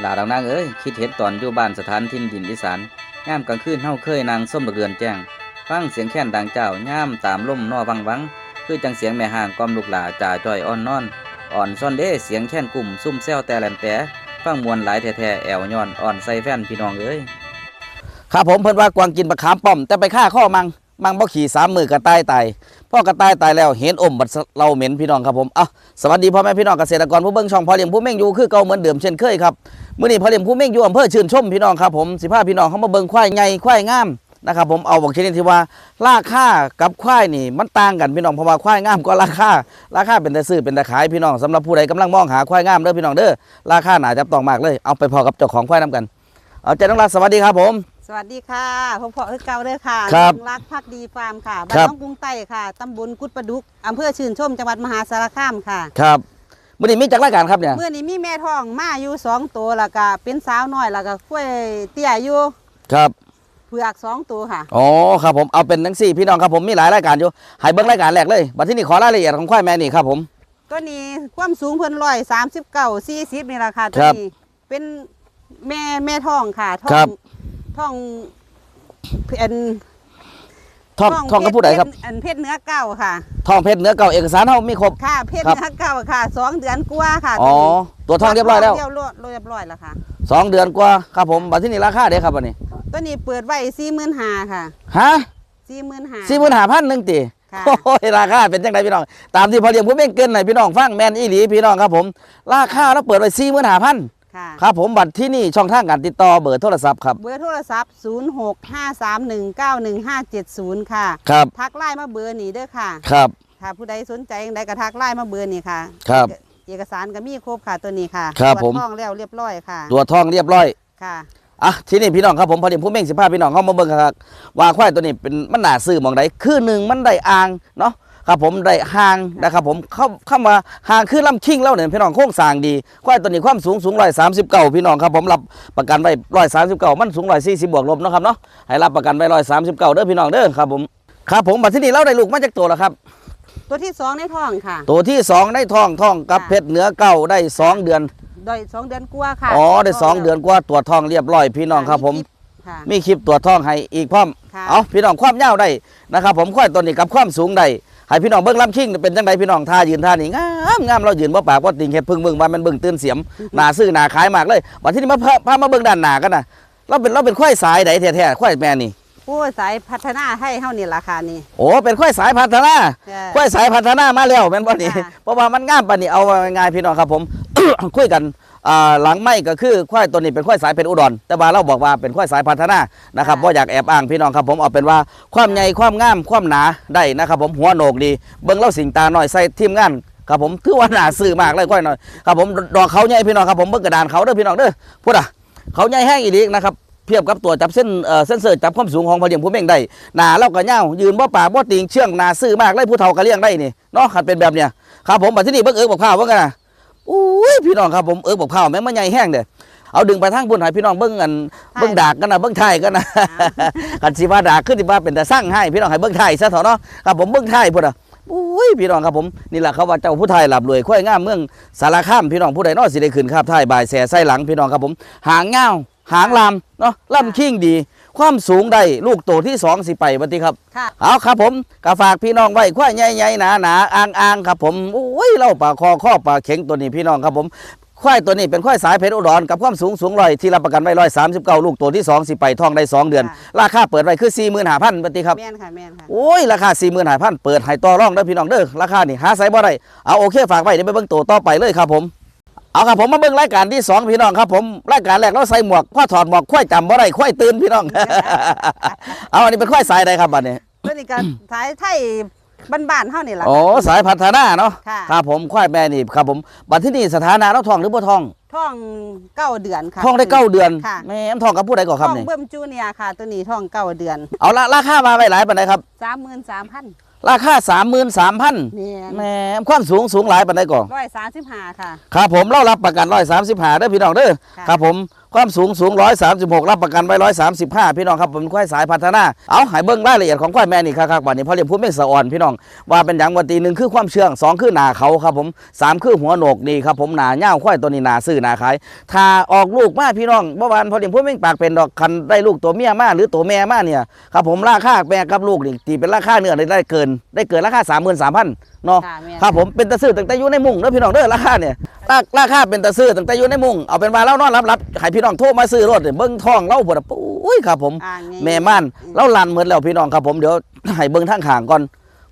หลาดังนางเอ้ยคิดเห็นตอนอยู่บ้านสถานทินดินอีสานย่ามกลางคืนเฮาเคยนางส้มดอกเดือนแจ้งฟังเสียงแค้นดังเจ้าย่ามตามล่มนอวังวังคือจังเสียงแม่ห่างกอมลูกหลาจ่าจ้อยอ่อนนอน อ่อนซ่อนเด้เสียงแค้นกลุ่มซุ่มแซวแต่แหลนแต่ฟังมวนหลายแท้ๆแอวย้อนอ่อนใส่แฟนพี่น้องเอ้ยครับผมเพิ่นว่ากวางกินบักขามป้อม แต่ไปฆ่าข้อมัง มังบ่ขี่สามมือกระต่ายตายพ่อกระต่ายตายแล้วเห็นอมบัดเราเหม็นพี่น้องครับผมอะสวัสดีพ่อแม่พี่น้องเกษตรกรผู้เบิ่งช่องพ่อเลี้ยงผู้เม่งอยู่คือเก่าเหมือนเดิมเช่นเคยครับมื้อนี้พ่อเลี้ยงผู้เม่งอยู่อำเภอชื่นชมพี่น้องครับผมสิพาพี่น้องเขามาเบิ่งควายใหญ่ควายงามนะครับผมเอาบอกชนิดที่ว่าราคากับควายนี่มันต่างกันพี่น้องเพราะว่าควายงามก็ราคาราคาเป็นแต่ซื้อเป็นแต่ขายพี่น้องสำหรับผู้ใดกำลังมองหาควายงามเด้อพี่น้องเด้อราคาหนาจับต้องมากเลยเอาไปพอกับเจ้าของควายนํกัน เอาใจน้องรักสวัสดีครับผม สวัสดีค่ะพ่อพ่อคือเก่าเด้อค่ะครับลุงรักพักดีฟาร์มค่ะบ้าครันบน้องกรุงใต้ค่ะตำบลกุดประดุกอำเภอชื่นชมจังหวัดมหาสารคามค่ะครับมื่อนี้มีจักรายการครับเนี่ยเมื่อนี้มีแม่ท้องมาอยู่สองตัวแล้วก็เป็นสาวน้อยแล้วก็กล้วยเตี้ยอยู่ครับเผือกสองตัวค่ะอ๋อครับผมเอาเป็นทั้งสี่พี่น้องครับผมมีหลายรายการอยู่ให้เบิ้งรายการแรกเลยบัดที่นี่ขอรายละเอียดของควายแม่นี่ครับผมตัวนี้ความสูงเพิ่นร้อยสามสิบเก้าสี่สิบนี่แหละค่ะตัวครับนี้เป็นแม่แม่ท้องค่ะท้อครังบ ท้องเป็นท่องท่องกับผู้ใดครับเพชอันเพชรเนื้อเก้าค่ะท่องเพชรเนื้อเก่าเอกสารเฮามีครบ ค่ะเพชรครับเนื้อเก้าค่ะสองเดือนกว่าค่ะอ๋อตัวนี้ตัวท่องเรียบร้อยแล้วเรียบร้อยเรียบร้อยแล้วค่ะสองเดือนกว่าครับผมบัดที่นี่ราคาเด้ครับวันนี้ตัวนี้เปิดไว้สี่หมื่นห้าค่ะฮะสี่หมื่นห้าสี่หมื่นห้าพันหนึ่งตีค่ะโอ้ยราคาเป็นจังไดพี่น้อง ตามที่พอเลี้ยงผู้เม่งเกินหน่อยพี่น้องฟังแมนอีหลีพี่น้องครับผม ราคาแล้วเปิดไว้สี่หมื่นห้าพัน ค่ะครับผมบัตรที่นี่ช่องทางการติดต่อเบอร์โทรศัพท์ครับ เบอร์โทรศัพท์ 0 6 5 3 1 9 1 5 7 0 ค่ะ ครับ ทักไลน์มาเบอร์นี้เด้อค่ะครับ ถ้าผู้ใดสนใจอย่างใดก็ทักไลน์มาเบอร์นี้ค่ะ ครับเอกสารก็มีครบค่ะตัวนี้ค่ะครับตวจผมท้องแล้วเรียบร้อยค่ะตัวท่องเรียบร้อยค่ะ อะทีนี้พี่น้องครับผมพอดีผู้เม่งสิพาพี่น้องเข้ามาเบิ่งครับว่าควายตัวนี้เป็นมันน่าซื้อหมองใดคือหนึ่งมันได้อ่างเนาะ ครับผมได้ห่างนะครับผมเข้าเข้ามาห่างคือลำคิงแล้วเนี่ยพี่น้องโค้งสร้างดีควายตัวนี้ความสูงสูงร้อยสามสิบเก้าพี่น้องครับผมรับประกันไว้ร้อยสามสิบเก้ามันสูงร้อยสี่สิบบวกลบเนาะครับเนาะให้รับประกันไว้ร้อยสามสิบเก้าเด้อพี่น้องเด้อครับผมครับผมบัดที่นี่เราได้ลูกมาจากตัวแล้วครับตัวที่สองในท้องค่ะ ตัวที่สองได้ทองทองกับค่ะเพชรเหนือเก้าได้สองเดือนโดยสองเดือนกว่าค่ะอ๋อได้สองเดือนกว่าตัวจทองเรียบร้อยพี่น้องครับผมค่ะมีคลิปตัวจทองให้อีกพร้อมค่ะเอาพี่น้องความยาวได้นะครับผมควายตัวนี้กับความสูงได้ ให้พี่น้องเบิ้งลำคิงเป็นจังไดพี่น้องท่ายืนท่านี่งามงามเรายืนบ่ปากบ่ติงเฮ็ดพึ่งเบิ่งว่ามันเบิ่งตื่นเสียมหน้าซื้อหน้าขายมากเลยวันที่นี่มาพาพามาเบิ่งด้านหน้ากันนะเราเป็นเราเป็นควายสายใดแท้ๆควายแม่นี่ผู้สายพัฒนาให้เท่านี้ราคานี่โอ้เป็นควายสายพัฒนาค่ะควายสายพัฒนามาแล้วแม่นบ่นี่ค่ะเพราะว่ามันงามปานนี้เอาง่ายๆพี่น้องครับผมคุยกันอ่า หลังไม่ก็คือควายตัวนี้เป็นควายสายเป็นอุดร แต่ว่าเราบอกว่าเป็นควายสายพัฒนานะครับบ่อยากแอบอ้างพี่น้องครับผมเอาเป็นว่าความใหญ่ความงามความหนาได้นะครับผมหัวโหนกดีเบิ่งเล่าสิงตาหน่อยใส่ทีมงานครับผมถือว่าหนาซื่อมากเลยควายหน่อยครับผมดอกเขาใหญ่พี่น้องครับผมเบิ่งกระดานเขาเด้อพี่น้องเด้อพูดอะเขาใหญ่แห้งอีดีนะครับเทียบกับตัวจับเส้นเอ่อเส้นเสอร์จับความสูงของพอเดียงผู้เม่งได้หนาเราก็เงาวยืนบ่ปากบ่ติงเชื่องหนาซื่อมากเลยผู้เฒ่าก็เลี้ยงได้นี่เนาะขัดเป็นแบบเนี้ยครับผมบัดที่นี่เบิ่งเอิกบอกข้าวเบิ่งกันนะ อุ้ยพี่น้องครับผมเอิกบอกข้าวแม่งมันใหญ่แห้งเด้อเอาดึงไปทางบุญให้พี่น้องเบิ้งกันเบิ้งดากกันนะเบิ้งไทยกันนะกันสิว่าดากขึ้นที่ว่าเป็นแต่สร้างให้พี่น้องให้เบิ้งไทยซะเถอะเนาะครับผมเบิ้งไทยพุ่นอะอุ้ยพี่น้องครับผมนี่แหละเขาว่าเจ้าผู้ไทยหลับรวยค่อยงามเมืองสารคามพี่น้องผู้ใดเนาะสิได้ขึ้นคาบไทยบ่ายแสไส้หลังพี่น้องครับผม หางเงาวหางลามเนาะลำคิงดี ความสูงได้ลูกโตที่สองสิไปบัดนี้ครับ ค่ะ เอาครับผมก็ฝากพี่น้องไว้ควายใหญ่ๆหนาหนาๆอ่างอ่างๆครับผมโอ้ยเล่าปลาคอข้อปลาเข็งตัวนี้พี่น้องครับผมควายตัวนี้เป็นควายสายเพชรอุดรกับความสูงสูงร้อยที่รับประกันไว้ร้อยสามสิบเก้าลูกตัวที่สองสิไปทองได้สองเดือนค่ะราคาเปิดไว้คือสี่หมื่นห้าพันปฏิครับแม่นค่ะแม่นค่ะโอ้ยราคาสี่หมื่นห้าพันเปิดให้ต่อรองเด้อพี่น้องเด้อราคานี่หาใส่บ่ได้เอาโอเคฝากไว้เดี๋ยวไปเบิ่งตัวต่อไปเลยครับผม เอาครับผมมาเบิ่งรายการที่สองพี่น้องครับผมรายการแรกเราใส่หมวกพ่อถอดหมวกควายจำบ่ได้ควายตื่นพี่น้อง เอาอันนี้เป็นควายสายใดครับบัดนี้ตัวนี้ก็สายไทยบ้านๆเท่านี่แหละโอ้ค่ะสายพัฒนาเนาะค่ะครับผมควายแม่นี่ครับผมบัดที่นี่สถานะเราทองหรือบ่ทองท้องเก้าเดือนค่ะทองได้เก้าเดือนค่ะแม่นทองกับผู้ใดก่อนคท้รับองนี่เบิ่มจูเนียร์ค่ะ ตัวนี้ท้องเก้าเดือน เอาละราคามาไว้หลายปานใดครับสามหมื่นสามพัน ราคา33,000เนี่ยแหม่ความสูงสูงหลายปานใดก่อน ร้อยสามสิบห้าค่ะ ครับผมเรารับประกัน135เด้อพี่น้องเด้อค่ะ ครับผม ความสูงสูง 136 รับประกันไว้ 135 พี่น้องครับผมควายสายพัฒนา เอาให้เบิ่งรายละเอียดของควายแม่นี่ครับๆบัดนี้พอเรียนผู้เม่งสะอ่อนพี่น้อง ว่าเป็นอย่างวันตีหนึ่งคือความเชื่องสองคือหนาเขาครับผมสามคือหัวโหนกนี่ครับผมหนาเง่าวควายตัวนี้หนาซื้อหนาขาย ถ้าออกลูกมาพี่น้องเมื่อวานพอเรียนผู้เม่งปากเป็นดอกคันได้ลูกตัวเมียมาหรือตัวแม่มาเนี่ยครับผมราคาแม่กับลูกนี่ตีเป็นราคาเนื้อได้ได้เกิน ได้เกินราคา33,000เนาะค่ะแม่นครับผมเป็นตะซื้อตั้งแต่อยู่ในมุ้งเด้อพี่น้องเด้อราคาเนี่ย ราราคาเป็นตะซื้อตั้งแต่อยู่ในมุ้งเอาเป็นว่าเรานอนรับรับให้พี่น้องโทรมาซื้อรถเบิ่งท้องเราปวดปุ้ยครับผม อ่างไง แม่ม่านเราลันเหมือนแล้วพี่น้องครับผมเดี๋ยวให้เบิ่งทางข้างก่อน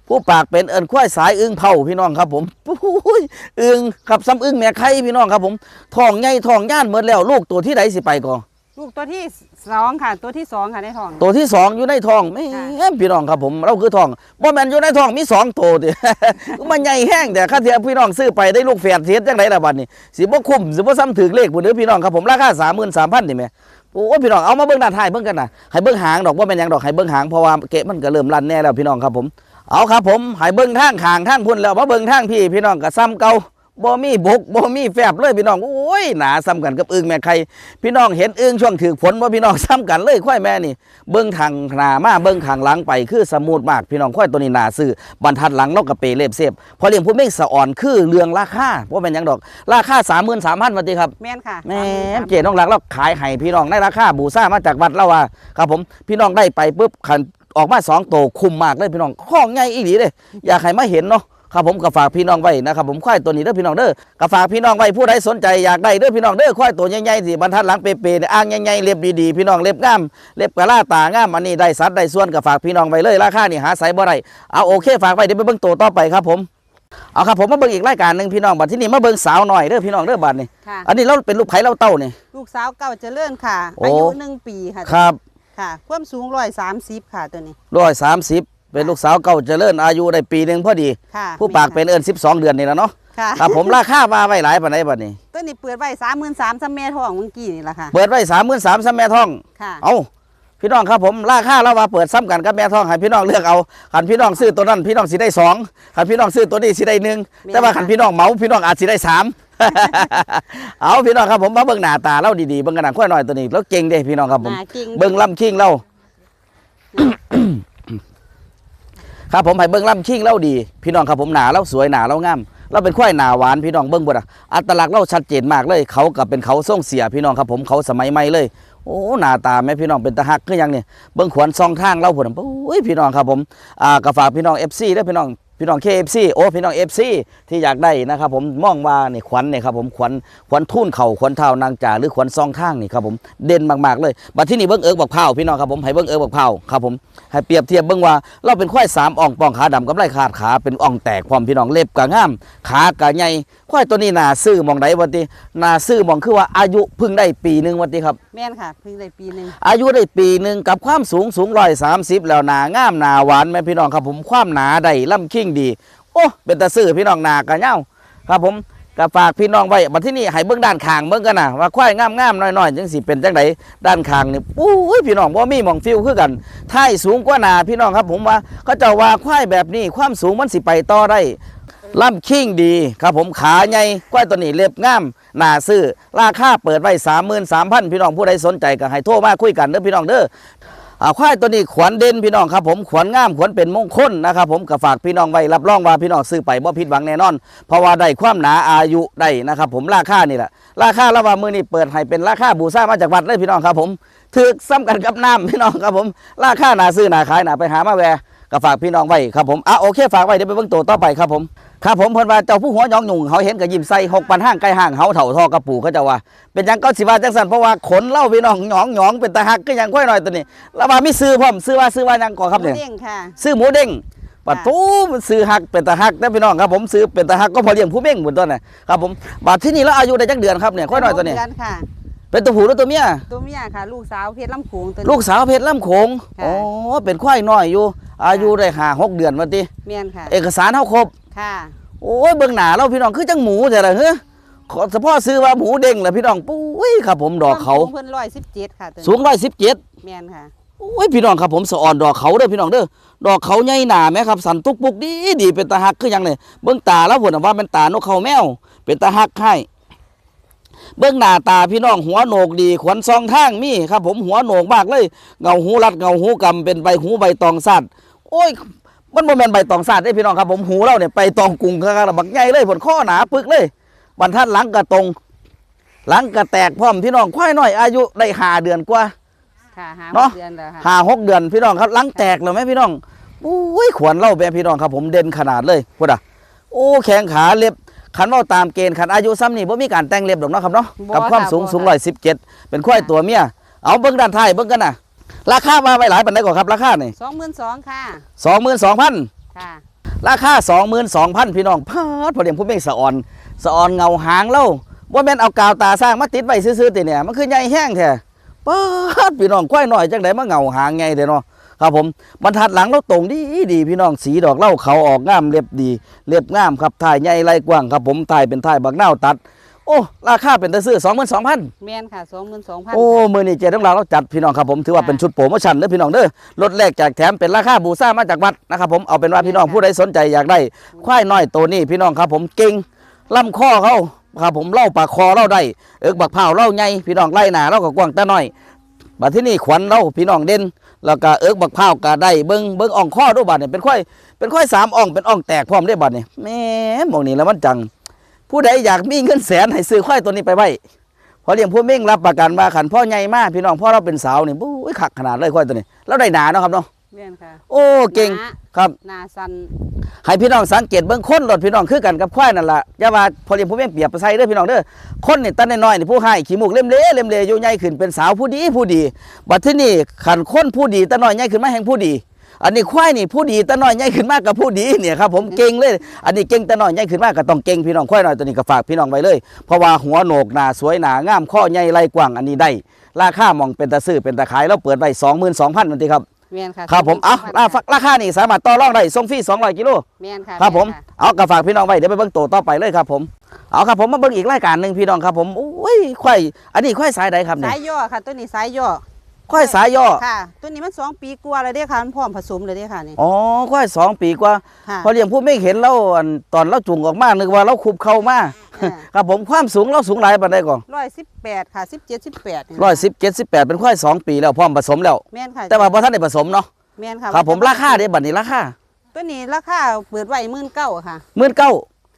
ผู้ปากเป็นเอิญควายสายอึ้งเผาพี่น้องครับผมปุ้ยอึ้งครับซ้ำอึ้งแม่ไข่พี่น้องครับผมท้องใหญ่ท้องย่านเหมือนแล้วลูกตัวที่ใดสิไปก่อน ลูกตัวที่สองค่ะ ตัวที่สองค่ะในท้อง ตัวที่สองอยู่ในท้องไม่ค่ะแม่พี่น้องครับผม เราคือท้องบ่แม่นอยู่ในท้องมีสองตัวติมันใหญ่แห้งแต่ข้าเทียพี่น้องซื้อไปได้ลูกแฝดเทียดจังไดล่ะบัดนี้สิบ่คุ้มสิบ่ซ้ำถึงเลขบ่เด้อพี่น้องครับผมราคา33,000นี่แหม่โอ้ยพี่น้องเอามาเบิ่งด้านท้ายเบิ่งกันน่ะให้เบิ่งหางดอกบ่แม่นหยังดอกให้เบิ่งหางเพราะว่าเกะมันก็เริ่มรันแน่แล้วพี่น้องครับผมเอาครับผมให้เบิ่งทางข้างทางพุ่นแล้วมาเบิ่งทางพี่พี่น้องก็ซ้ำเก่า บ่มีบกบ่มีแฟบเลยพี่น้องโอ้ยหนาซ้ำกันกับอึ่งแม่ไข่พี่น้องเห็นอึ่งช่วงถือฝนบ่พี่น้องซ้ำกันเลยควายแม่นี่ เบิ้งทางหน้ามาเบิ้งข้างหลังไปคือสมูทมากพี่น้องค่อยตัวนี้หนาซื้อบรรทัดหลังนกกระเปเล็บเสพพอเลี้ยงผู้เม่งสะอ่อนคือเรื่องราคาว่าเป็นหยังดอก ราคาสามหมื่นสามพันบาทครับแม่นค่ะแม่สามหนเจน้องรักเราขายให้พี่น้องได้ราคาบูซ่ามาจากวัดเราว่าครับผมพี่น้องได้ไปปุ๊บขันออกมาสองโตวคุ้มมากเลยพี่น้องข้องง่ายอีหลีเลยอยากให้มาเห็นเนาะ ครับผมก็ฝากพี่น้องไว้นะครับผมควายตัวนี้เด้อพี่น้องเด้อก็ฝากพี่น้องไว้ผู้ใดสนใจอยากได้เด้อพี่น้องเด้อควายตัวใหญ่ๆสิบรรทัดหลังเปเปๆเนี่ยอ่างใหญ่ๆเล็บดีๆพี่น้องเล็บงามเล็บกะลาตางามอันนี้ได้สัดได้ส่วนก็ฝากพี่น้องไว้เลยราคานี่หาใส่บ่ได้เอาโอเคฝากไว้เดี๋ยวไปเบิ่งตัวต่อไปครับผมเอาครับผมมาเบิ่งอีกรายการหนึ่งพี่น้องบัดที่นี่มาเบิ่งสาวหน่อยเด้อพี่น้องเด้อบัดนี่ค่ะ อันนี้เราเป็นลูกไผ่เราเต้านี่ ลูกสาวเก่าเจริญค่ะ โอ้ อายุหนึ่งปีค่ะครับค่ะ ความสูงร้อยสามสิบค่ะตัวนี้ ร้อยสามสิบ เป็นลูกสาวเก่าเจริญอายุได้ปีหนึ่งพอดี ค่ะผู้ปากเป็นเอิญสิบสองเดือนนี่แหละเนาะค่ะครับผมราคามาไว้หลายปานใดบัดนี้ ตัวนี้เปิดไว้สามหมื่นสามซัมเมทองเมื่อกี้นี่แหละค่ะ เปิดไว้สามหมื่นสามซ้ำแม่ท้อง ค่ะ เอาพี่น้องครับผมราคาเรามาเปิดซ้ำกันกับแม่ท้องให้พี่น้องเลือกเอาขันพี่น้องซื้อตัวนั้นพี่น้องสิได้สองขันพี่น้องซื้อตัวนี้สิได้หนึ่งแม่นแต่ว่าขันพี่น้องเหมาพี่น้องอาจสิได้สาม เอาพี่น้องครับผมมาเบิ่งหน้าตาเราดีๆเบิ่งกระหนังค่อยหน่อยตัวนี้แล้วเก่งเด้พี่น้องครับผมหาจริงเบิ่งลำคิงเรา ครับผมให้เบิ้งล่ำชิงเล่าดี พี่น้องครับผมหนาเล่าสวยหนาเล่างามเราเป็นควายหนาหวานพี่น้องเบิ้งบ่ล่ะอัตลักษณ์เราชัดเจนมากเลย เขากับเป็นเขาส่งเสียพี่น้องครับผมเขาสมัยใหม่เลยโอ้หน้าตาแม่พี่น้องเป็นตาหักคือยังเนี่ยเบิ้งขวนซองทางเล่าผลปุ้ยพี่น้องครับผมอ่ากระฝากพี่น้อง FC เด้พี่น้อง พี่น้อง KFC โอ้พี่น้อง FC ที่อยากได้นะครับผมมองว่านี่ขวัญเนี่ยครับผมขวัญขวัญทุ่นเข่าขวัญเท้านางจ่าหรือขวัญซองข้างนี่ครับผมเด่นมากๆเลยบัดที่นี่เบิ้งเอิกบักเผาพี่น้องครับผมให้เบิ้งเอิกบักเผาครับผมให้เปรียบเทียบเบิ้งว่าเราเป็นควายสามอ่องปองขาดำกับไรขาดขาเป็นอ่องแตกพร้อมพี่น้องเล็บกะง่าม ขากะใหญ่ควายตัวนี้น่าซื้อหมองใดวันติน่าซื้อหมองคือว่าอายุเพิ่งได้ปีหนึงวันติครับ แม่นค่ะเพิ่งได้ปีหนึ่งอายุได้ปีหนึ่งกับความสูงสูงร้อยสามสิบแล้วหนางามหนาหวานแม่พี่น้องครับผมความหนาได้ล่ำคิงดี โอ้เป็นตาซื้อพี่น้องหนากะเง่าครับผมก็ฝากพี่น้องไว้มาที่นี่ให้เบื้องด้านข้างเบื้องกันนะว่าควายงามงามๆน้อยๆจังสิเป็นจังไดด้านข้างนี่ปุ้ยพี่น้องบ่มีหมองฟิวคือกันท้ายสูงกว่าหนาพี่น้องครับ ผมว่าเขาเจะว่าควายแบบนี้ความสูงมันสิไปต่อได้ ล่ำคิงดีครับผมขาใหญ่ควายตัวนี้เล็บงามหนาซื้อราคาเปิดไว้สามหมื่นสามพันพี่น้องผู้ใดสนใจก็ให้โทรมาคุยกันเด้อพี่น้องเด้ออ่าควายตัวนี้ขวัญเด่นพี่น้องครับผมขวัญงามขวัญเป็นมงคลนะครับผมก็ฝากพี่น้องไว้รับรองว่าพี่น้องซื้อไปบ่ผิดหวังแน่นอน เพราะว่าได้ความหนาอายุได้นะครับผมราคานี่แหละราคาระหว่างมือนี่เปิดให้เป็นราคาบูซ่ามาจากวัดเลยพี่น้องครับผมถือซ้ำกันกับน้ำพี่น้องครับผมราคาหนาซื้อหนาขายหนาไปหามาแวร์ก็ฝากพี่น้องไว้ครับผมอะโอเคฝากไว้เดี๋ยวไปเบิ่งตัวต่อไปครับผม ครับผมเพิ่นว่าเจ้าผู้หัวหยองหยุ่งเขาเห็นกับยิ้มใส่หกปันห้างไก่ห้างเฮาเถ่าทอกระปูเขาเจะว่า เป็นหยังก็สิว่าจังสันเพราะว่าขนเล่าพี่น้องหยองหยองเป็นตาหักก็ยังค่อยหน่อยตัวนี้ แล้วว่ามีซื้อพร้อมซื้อว่าซื้อว่าหยังก่อนครับเนี่ยเด้งค่ะ ซื้อหมูเด้งปัดตู้มันซื้อหักเป็นตาหักแต่พี่น้องครับผมซื้อเป็นตาหักก็พอเลี้ยงผู้เม่งหมดตัวน่ะครับผมบาดที่นี่แล้วอายุได้จักเดือนครับเนี่ยค่อยหน่อยตัวนี้เดือนค่ะ เป็นตัวผู้หรือตัวเมีย ตัวเมียค่ะ ลูกสาวเพชรลำโขงตัวนี้ ลูกสาวเพชรลำโขงค่ะโอ้เป็นควายน้อยอยู่ อายุได้ห้าหกเดือนวันติเมียนค่ะ เอกสารเฮาครบ ค่ะ โอ้ยเบิ่งหน้าเราพี่น้องคือจังหมูแต่ละเฮ้อขอเฉพาะซื้อว่าหมูเด้งแหละพี่น้องปุ้ยครับผมดอกเขาเพิ่นร้อยสิบเจ็ดค่ะตัวนี้สูงร้อยสิบเจ็ดเมียนค่ะโอ้ยพี่น้องครับผมสะอ่อนดอกเขาเด้อพี่น้องเด้อดอกเขาใหญ่หนาไหมครับสันตุกปุกดีดีเป็นตาหักคือหยังเนี่ยเบิ่งตาแล้วผลว่าเป็นตานกเขาแมว เป็นตาหักให้เบื้องหน้าตาพี่น้องหัวโหนกดีขวัญซองทางมีครับ ผมหัวโหนกมากเลยเงาหูรัดเงาหูกำเป็นใบหูใบตองสัตว์โอ้ย มันบ่แม่นใบตองสัตว์ได้พี่น้องครับผมหูเราเนี่ยไปตองกุงข้างๆบักใหญ่เลยผลข้อหนาปึกเลยบรรทัดหลังกระตรงหลังกระแตกพร้อมพี่น้องควายน้อยอายุได้ห้าเดือนกว่าค่ะหาเนาะเดือนแล้วค่ะห้าหกเดือนพี่น้องครับหลังแตกเลยไหมพี่น้องอุ้ยขวนเล่าแม่พี่น้องครับ ผมเด่นขนาดเลยพูดอะโอ้แข้งขาเล็บขันเว่าตามเกณฑ์ขันอายุซ้ำนี่บ่มีการแต่งเล็บดอกเนาะครับเนาะกับความสูงสูงร้อยสิบเจ็ดเป็นควายตัวเมียเอาเบิ้งด้านท้ายเบิ้งกันนะ ราคามาไว้หลายปันได้ก่อนครับราคานี่สองหมื่นสองค่ะสองหมื่นสองพันค่ะราคา22,000พี่น้องพาดพอเดียงผู้เม่งสะออนสะออนเงาหางเล่าว่าแม่นเอากาวตาสร้างมาติดไว้ซื่อๆติเนี่ยมันคือใหญ่แห้งแท้ปาดพี่น้องควายหน่อยจังไดมาเงาหางไงเด้เนาะครับผมบรรทัดหลังเราตรงดีดีพี่น้องสีดอกเหล่าเขาออกงามเรียบดีเรียบงามครับถ่ายใหญ่ไหลกว้างครับผมถ่ายเป็นถ่ายบักนาวตัด โอ้ราคาเป็นตะซื้อ22,000แมนค่ะสองหมื่นสองพันโอ้มือนี่เจทั้งเราเราจัดพี่น้องครับผมถือว่าเป็นชุดโปรโมชั่นเด้อพี่น้องเด้อลดแรกจากแถมเป็นราคาบูซ่ามาจากวัดนะครับผมเอาเป็นว่าพี่น้องผู้ใดสนใจอยากได้ควายน้อยตัวนี้พี่น้องครับผมเก่งลำข้อเขาครับผมเล่าปากคอเล่าได้เอิกบักเผาเล่าใหญ่พี่น้องไล่หนาเล่าก็กว้างแต่น้อยบัดที่นี่ขวัญเล่าพี่น้องเด่นแล้วก็เอิกบักเผาก็ได้เบิ้งเบิ้งอ่องข้อด้วยบัดเนี่ยเป็นควายเป็นควายสามอ่องเป็นอ่องแตกพร้อมได้บัดเนี่ยแหม่หมองนี้แล้วมันจัง ผู้ใดอยากมีเงินแสนให้ซื้อควายตัวนี้ไปไว้พอเลี้ยงผู้เม่งรับประกันว่าขันพ่อใหญ่มากพี่น้องพ่อเราเป็นสาวนี่บู้ยขักขนาดเลยควายตัวนี้แล้วได้หนาเนาะครับเนาะแมนค่ะ โอ้เก่งหนาครับหนาสันให้พี่น้องสังเกตเบื้องคนรถพี่น้องคือกันกับควายนั่นล่ะอย่าว่าพอเลี้ยงผู้เม่งเปรียบไปใส่เด้อพี่น้องเด้อคนนี่ตั้นน้อยๆนี่ผู้ให้ขี้มูกเล่มเล่เล่มเล่อยู่ใหญ่ขึ้นเป็นสาวผู้ดีผู้ดีบัดที่นี่ขันคนผู้ดีตั้นน้อยใหญ่ขึ้นมาแห่งผู้ดี อันนี้ควายนี่ผู้ดีตั้นน้อยใหญ่ขึ้นมากกับผู้ดีเนี่ยครับผมเก่งเลย อันนี้เก่งตั้นน้อยใหญ่ขึ้นมากก็ต้องเก่งพี่น้องควายน้อยตัวนี้ก็ฝากพี่น้องไว้เลย เพราะว่าหัวโหนกหนาสวยหนางามข้อใหญ่ไหล่กว้างอันนี้ได้ ราคามองเป็นตะซื้อเป็นตะขายแล้วเปิดไว้สองหมื่นสองพันนั่นทีครับแมนค่ะครับผมเอา22,000ราคาราคานี่สามารถต่อรองได้ส่งฟรีสองร้อยกิโลแมนค่ะครับผมแนเอากระฝากพี่น้องไว้เดี๋ยวไปเบิ่งโตต่อไปเลยครับผมเอาครับผมมาเบิ่งอีกรายการหนึ่งพี่น้องครับผมโอ้ยควายอันนี้ควายสายใดครับเนี่สายยย่อค่ะตัวนี้สายย่อ ควายสายย่อค่ะ ตัวนี้มันสองปีกว่าเลยเด้อค่ะมันพร้อมผสมเลยเด้อค่ะนี่อ๋อควายสองปีกว่าค่ะพอเลี้ยงผู้ไม่เห็นเราอันตอนเราจุงออกมานึกว่าเราคุบเข้ามาครับผมความสูงเราสูงหลายปานใดก่อนร้อยสิบแปดค่ะสิบเจ็ดสิบแปดร้อยสิบเจ็ดสิบแปดเป็นควายสองปีแล้วพร้อมผสมแล้วแมนค่ะแต่ว่าพอท่านได้ผสมเนาะแมนค่ะครับผมราคาเด้บัดนี้ราคาตัวนี้ราคาเปิดไว้หมื่นเก้าค่ะหมื่นเก้า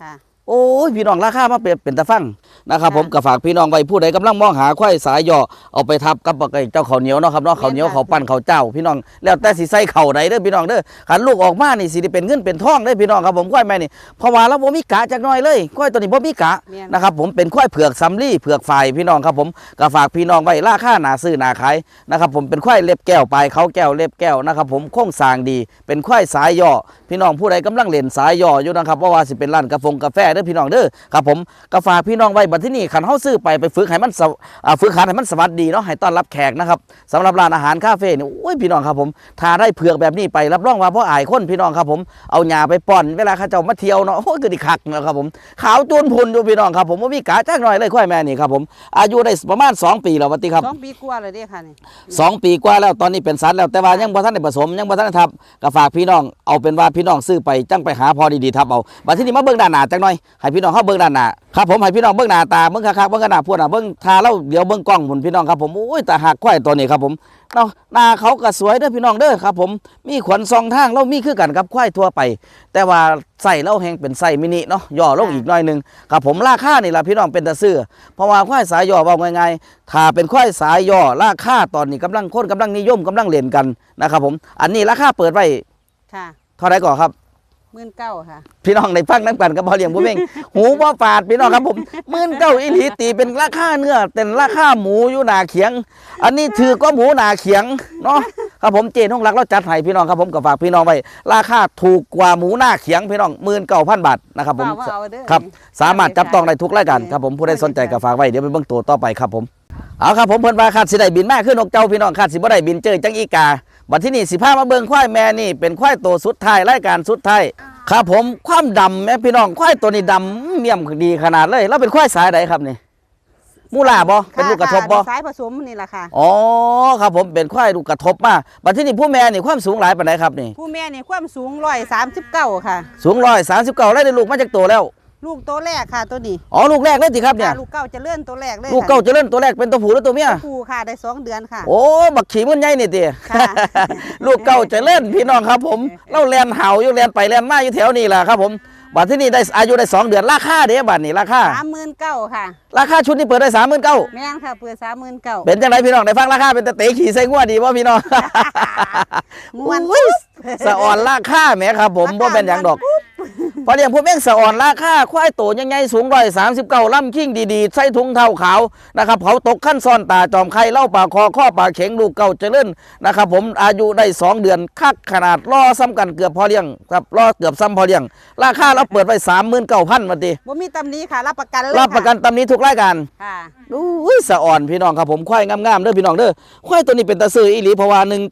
ค่ะ โอ้ยพี่น้องราคามาเปรียบเป็นตะฟังนะครับค่ะผมก็ฝากพี่น้องไว้ผู้ใดกำลังมองหาควายสายย่อเอาไปทับกับไอ้เจ้าข้าวเหนียวเนาะครับเนาะข้าวเหนียวแม่นค่ะข้าวปั้นข้าวเจ้า พี่น้องแล้วแต่สิใส่เข่าวใดเด้อพี่น้องเด้อขันลูกออกมานี่สิได้เป็นเงินเป็นทองเด้อพี่น้องครับผมควายแม่นี่เพราะว่าเราบ่มีกะจักหน่อยเลยควายตัวนี้บ่มีกะแม่นนะครับผมเป็นควายเผือกซัมลี่เผือกฝ่ายพี่น้องครับผมก็ฝากพี่น้องไว้ราคาหนาซื้อหนาขายนะครับผมเป็นควายเล็บแก้วปลายเขาแก้วเล็บแก้วนะครับผมโค้งสร้างดี เป็นควายสายย่อพี่น้องผู้ใดกำลังเล่นสายย่ออยู่นะครับเพราะว่าสิเป็นร้านกาแฟกาแฟเด้อพี่น้องเด้อครับผมก็ฝากพี่น้องไว้บัดที่นี่ขันเฮาซื้อไปไปฝึกให้มันสวอ่าฝึกหัดให้มันสวัสดีเนาะให้ต้อนรับแขกนะครับสำหรับร้านอาหารคาเฟ่นี่โอ้ยพี่น้องครับผมถ้าได้เผือกแบบนี้ไปรับรองว่าพ่ออายคนพี่น้องครับผมเอาหญ้าไปป้อนเวลาเขาเจ้ามาเที่ยวเนาะโอ้ยคือดิคักนะครับผมขาวจูนพุนอยู่พี่น้องครับผมว่ามีกาจักหน่อยเลยค่อยแม่นี่ครับผมอายุได้ประมาณ 2 ปีแล้ววัติครับสองปีกว่าเลยเด้อค่ะนี่สองปีกว่าแล้วตอนนี้เป็นสัตว์แล้วแต่ว่ายังบ่ทันได้ผสมยังบ่ทันได้ทับก็ฝากพี่น้องเอาเป็นว่าพี่น้องซื้อไปจังไปหาพอดีๆทับเอาบัดทีนี้มาเบิ่งด้านหน้าจังหน่อยให้พี่น้องเฮาเบิ่งด้านหน้าครับผมให้พี่น้องเบิ่งหน้าตาเบิ่งคักๆเบิ่งกันหน้าพวกน่ะเบิ่งทาแล้วเดี๋ยวเบิ่งกล้องพุ่นพี่น้องครับผมโอ้ยตาหักควายตัวนี้ครับผมเนาะหน้าเขาก็สวยเด้อพี่น้องเด้อครับผมมีขวัญซองทางแล้วมีคือกันกับควายทั่วไป แต่ว่าใส่แล้วแฮงเป็นใส่มินิเนาะย่อลงอีกหน่อยหนึงครับผมราคานี่ล่ะพี่น้องเป็นตาซื้อเพราะว่าควายสายย่อว่าง่ายๆถ้าเป็นควายสายย่อราคาตอนนี้กำลังคนกำลังนิยมกำลังเล่นกันนะครับผมอันนี้ราคาเปิดไว้ค่ะเท่าไหร่ก่อนครับห มื่นเก้าค่ะ พี่น้องในฟังน้ำกันกับพ่อเลี้ยงผู้เม่งหูบ่ฝาดพี่น้องครับผมหมื่นเก้าอีหลีตีเป็นราคาเนื้อเป็นราคาหมูอยู่หนาเขียง อันนี้ถือก็หมูหนาเขียงเนาะครับผมเจนห้องรักเราจัดให้พี่น้องครับผมก็ฝากพี่น้องไว้ราคาถูกกว่าหมูหน้าเขียงพี่น้องหมื่นเก้าพันบาทนะครับผมว่าเอาเด้อ ครับสามารถจับต้องได้ทุกรายการครับผมผู้ใดสนใจก็ฝากไว้เดี๋ยวไปเบิ่งตัวต่อไปครับผม เอาครับผมเพิ่นว่าคาดสิได้บินมากขึ้นนกเจ้าพี่น้องคาดสิบ่ได้บินเจอจังอีกา บัดที่นี่สิพามาเบิ่งควายแม่นี่เป็นควายตัวสุดท้ายรายการสุดท้ายครับผมความดำแม่พี่น้องควายตัวนี้ดำเมี่ยมดีขนาดเลยแล้วเป็นควายสายใดครับนี่มูลาบ่เป็นลูกกระทบบ่ค่สายผสมนี่แหละค่ะอ๋อครับผมเป็นควายลูกกระทบมาบัดที่นี่ผู้แม่นี่ความสูงหลายปานใดครับนี่ผู้แม่นี่ความสูงร้อยสามสิบเก้าค่ะ สูงร้อยสามสิบเก้าไล่ได้ลูกมาจากตัวแล้ว ลูกตัวแรกค่ะตัวนี้อ๋อลูกแรกเลยสิครับเนี่ย ค่ะลูกเก้าเจะเลื่อนตัวแรกเลยลูกเก้าเจะเล่นตัวแรกเป็นตัวผู้หรือตัวเมียครูค่ะได้สองเดือนค่ะ โอ้ บักขี่มันใหญ่นี่ติค่ะ ลูกเก้าเจะเล่นพี่น้องครับผมเล่าแลนเห่าอยู่แลนไปแลนมาอยู่แถวนี้แหละครับผมบัดที่นี่ได้อายุได้สองเดือนราคาเด้บัดนี้ราคาสามหมื่นเก้าค่ะ ราคาชุดนี้เปิดได้สามหมื่นเก้าแม่นค่ะเปิดสามหมื่นเก้าเป็นจังไรพี่น้องได้ฟังราคาเป็นตะเตะขี่ใส่งัวดีป่ะพี่น้องม้วนอุ้ย สะอ่อนราคาแหมครับผมบ่เป็นอย่างดอก พอเลี้ยงพวกแม่งสะอ่อนราคาควายโตยังไงสูงร้อยสามสิบเก้าล่ำคิงดีๆ ใส่ถุงเท้าขาวนะครับเขาตกขั้นซ่อนตาจอมไข่เล่าปากคอข้อปากเข็งลูกเก่าเจริญนะครับผมอายุได้สองเดือนคักขนาดล่อซ้ำกันเกือบพอเลี้ยงครับล่อเกือบซ้ำพอเลี้ยง ราคาเราเปิดไว้สามหมื่นเก้าพันมาตีบ่มีตำหนี้ค่ะรับประกันเลยรับประกันตำนี้ทุกรายการค่ะอุ้ยสะอ่อนพี่น้องครับผมควายงามๆเด้อพี่น้องเด้อควายตัวนี้เป็นตาซื้ออีหลีเพราะว่าหนึ่ง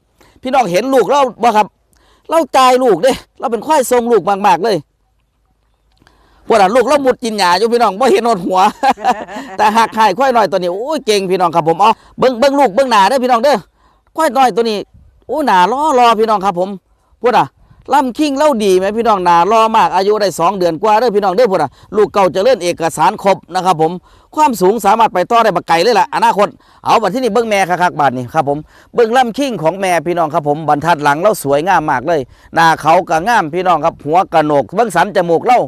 พี่น้องเห็นลูกเราบ่ครับ เราจ่ายลูกเด้เราเป็นควายทรงลูกมากๆเลย พวกนั้นลูกเรามุดกินหญ้าอยู่พี่น้องบ่เห็นหนดหัว แต่หักหายควายน้อยตัวนี้โอ้ยเก่งพี่น้องครับผมเอเบิ่งเบิ่งลูกเบิ่งหน้าเด้อพี่น้องเด้อควายน้อยตัวนี้โอ้หน้ารอรอพี่น้องครับผมพวกน่ะล่ำคิงเล่าดีไหมพี่น้องหน้ารอมากอายุได้สองเดือนกว่าเด้อพี่น้องเด้อพวกน่ะลูกเก่าจะเลื่อนเอกสารครบนะครับผมความสูงสามารถไปต่อได้บักไก่เลยล่ะอนาคตเอาบัดที่นี่เบิ้งแม่คักๆบาดนี่ครับผมเบิ้งล่ำคิงของแม่พี่น้องครับผมบรรทัดหลังเราสวยงามมากเลยหน้าเขาก็งามพี่น้องครับหัวกระโหนกเบิ้งสันจมูกเล่า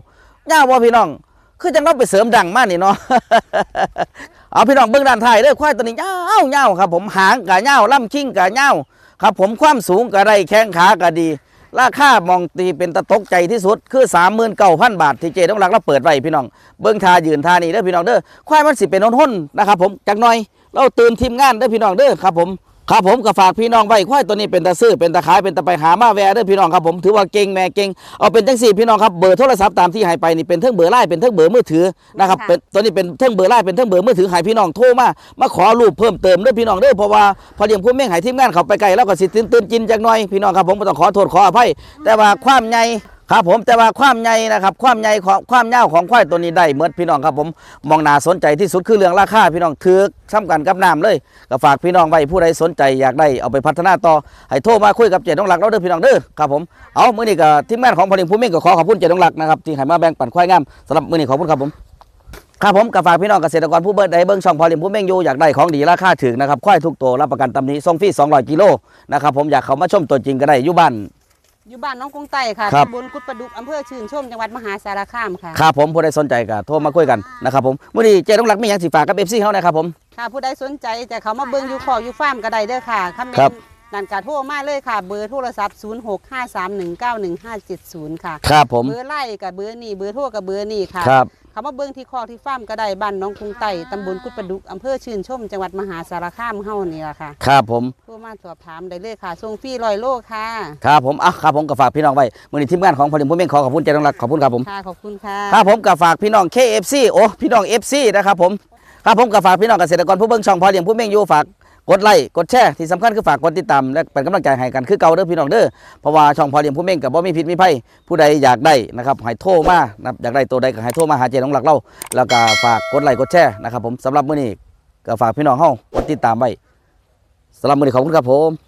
ย่าว่พี่น้อง คือจังเราไปเสริมดังมากนี่เนาะเอาพี่น้องเบิ้องด้านไทยเด้อควายตัวนี้ยาวยาวครับ ผมหางกะยาวลำคิงกะยาวครับ ผมความสูงกะได้แข้งขากะดี ราคามองตีเป็นตะตกใจที่สุด คือ39,000บาทที่เจต้องรักเราเปิดไว้พี่น้อง เบิ้องทายืนทานี่เด้อพี่น้องเด้อควายมันสิเป็นห้นๆนะครับ ผมจักหน่อยเราตื่นทีมงานเด้อพี่น้องเด้อครับ ผม ครับผมก็ฝากพี่น้องไว้ควายตัวนี้เป็นตาซื้อเป็นตาขายเป็นตาไปหามาแวร์เด้อพี่น้องครับผมถือว่าเก่งแม่เก่งเอาเป็นจังสี่พี่น้องครับเบอร์โทรศัพท์ตามที่ให้ไปนี่เป็นเทิงเบอร์ไลน์เป็นเทิงเบอร์มือถือนะครับค่ะเป็นตัวนี้เป็นเทิงเบอร์ไลน์เป็นเทิงเบอร์มือถือให้พี่น้องโทรมามาขอรูปเพิ่มเติมเด้อพี่น้องเด้อเพราะว่าพอเลี้ยงผู้แม่งให้ทีมงานเขาไปไกลแล้วก็สิตื่นตื่นกินจักหน่อยพี่น้องครับผมบ่ต้องขอโทษขออภัยแต่ว่าความใหญ่ ครับผมแต่ว่าความใหญ่นะครับ ความใหญ่ของความยาวของควายตัวนี้ได้เมื่อพี่น้องครับผมมองหนาสนใจที่สุดคือเรื่องราคาพี่น้องถือซ้ำกันกับน้ำเลยก็ฝากพี่น้องไว้ผู้ใดสนใจอยากได้เอาไปพัฒนาต่อให้โทรมาคุยกับเจน้องหลักเราเด้อพี่น้องเด้อครับผมเอามื้อนี้ก็ทีมงานของพลิงผู้เม่งก็ขอขอบคุณเจน้องหลักนะครับที่ให้มาแบ่งปันควายงามสำหรับมื้อนี้ขอบคุณครับผมครับผมกับฝากพี่น้องเกษตรกรผู้เบิดได้เบิ้งช่องพอลิมผู้เม่งอยู่อยากได้ของดีราคาถึงนะครับควายทุกตัวรับประกันตำนี้ส่งฟรี200กิโลนะครับผมอยากเขามาชมตัวจริงก็ได้อยู่บ้าน อยู่บ้านน้องกรุงไต้ค่ะครับ ตำบลกุดประดุกอำเภอชื่นชมจังหวัดมหาสารคามค่ะ ครับผมผู้ใดสนใจก็โทรมาคุยกันนะครับผมมื้อนี้เจต้องหลักมีหยังสิฝากกับ FC เฮานะครับผม ค่ะ ผู้ใดสนใจจะเขามาเบิ่งอยู่คอกอยู่ฟาร์มก็ได้เด้อค่ะคำเมครับนนั่นก็โทรมาเลยค่ะ เบอร์โทรศัพท์ 0653191570 ค่ะ ครับผมเบอร์ไล่กับเบอร์นี่เบอร์โทรกับเบอร์นี่ค่ะ ครับ เขามาเบิ่งที่คอกที่ฟาร์มก็ได้บ้านน้องกรุงไต้ตำบลกุดประดุกอำเภอชื่นชม จังหวัดมหาสารคามเฮานี่ล่ะค่ะครับผม โทรมาสอบถามได้เลยค่ะส่งฟรีร้อยโลค่ะครับผมอะครับผมก็ฝากพี่น้องไว้มื้อนี้ทีมงานของพลิมผู้เม่งขอขอบคุณเจต้องหลักขอบคุณครับผม ค่ะขอบคุณค่ะ ครับผมก็ฝากพี่น้อง KFC โอ้พี่น้อง FC นะครับผม ครับผมก็ฝากพี่น้องเกษตรกรผู้เบิ่งช่องพอเลี้ยงผู้เม่งอยู่ฝาก กดไลค์กดแชร์ที่สำคัญคือฝากกดติดตามและเป็นกำลังใจให้กันคือเก่าเด้อพี่น้องเด้อเพราะว่าช่องพอเลี้ยงผู้เม่งกับบ่มีผิดมีภัยผู้ใดอยากได้นะครับให้โทรมานะครับอยากได้ตัวใดก็ให้โทรมาหาเจน้องหลักเราแล้วก็ฝากกดไลค์กดแชร์นะครับผมสำหรับมื้อนี้ก็ฝากพี่น้องเฮากดติดตามไว้สำหรับมื้อนี้ขอบคุณครับผม